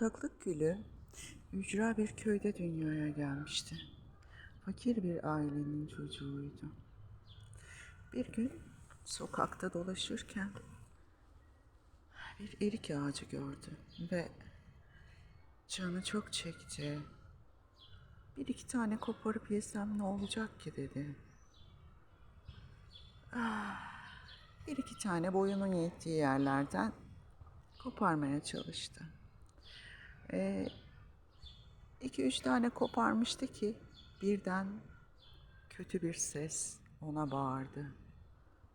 Bataklık Gülü ücra bir köyde dünyaya gelmişti. Fakir bir ailenin çocuğuydu. Bir gün sokakta dolaşırken bir erik ağacı gördü ve canı çok çekti. Bir iki tane koparıp yesem ne olacak ki dedi. Ah, Bir iki tane boyunun yettiği yerlerden koparmaya çalıştı. Ee, iki üç tane koparmıştı ki birden kötü bir ses ona bağırdı.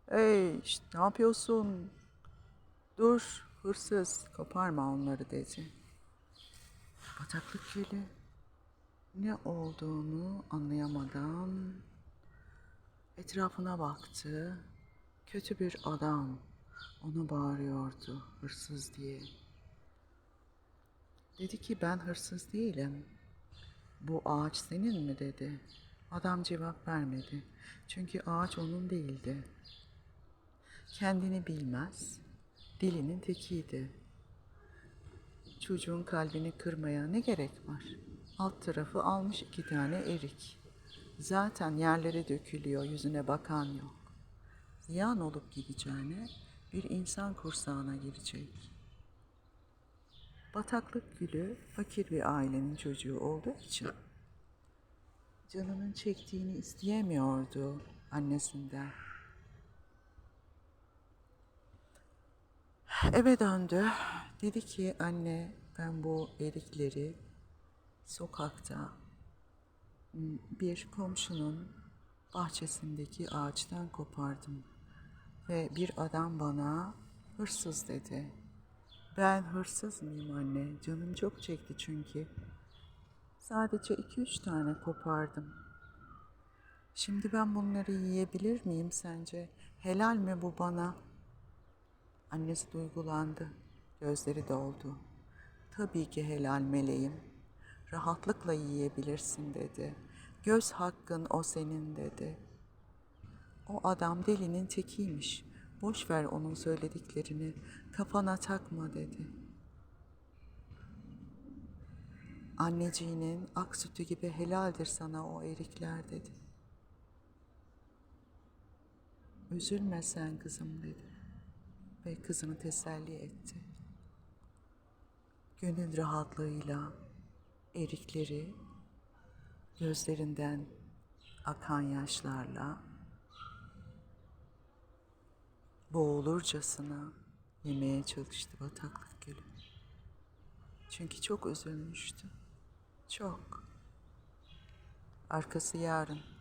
Hey şşt, ne yapıyorsun? Dur hırsız koparma onları dedi. Bataklık gülü ne olduğunu anlayamadan etrafına baktı. Kötü bir adam onu bağırıyordu hırsız diye. Dedi ki ben hırsız değilim. Bu ağaç senin mi dedi. Adam cevap vermedi. Çünkü ağaç onun değildi. Kendini bilmez, dilinin tekiydi. Çocuğun kalbini kırmaya ne gerek var? Alt tarafı almış iki tane erik. Zaten yerlere dökülüyor, yüzüne bakan yok. Ziyan olup gideceğine bir insan kursağına girecek. Bataklık gülü fakir bir ailenin çocuğu olduğu için canının çektiğini isteyemiyordu annesinden. Eve döndü. Dedi ki anne ben bu erikleri sokakta m, bir komşunun bahçesindeki ağaçtan kopardım. Ve bir adam bana hırsız dedi. Ben hırsız mıyım anne? Canım çok çekti çünkü. Sadece iki üç tane kopardım. Şimdi ben bunları yiyebilir miyim sence? Helal mi bu bana? Annesi duygulandı. Gözleri doldu. Tabii ki helal meleğim. Rahatlıkla yiyebilirsin dedi. Göz hakkın o senin dedi. O adam delinin tekiymiş. Boş ver onun söylediklerini. Kafana takma dedi. Anneciğinin ak sütü gibi helaldir sana o erikler dedi. Üzülme sen kızım dedi ve kızını teselli etti. Gönül rahatlığıyla erikleri gözlerinden akan yaşlarla boğulurcasına yemeye çalıştı bataklık gülü. Çünkü çok üzülmüştü. Çok. Arkası yarın.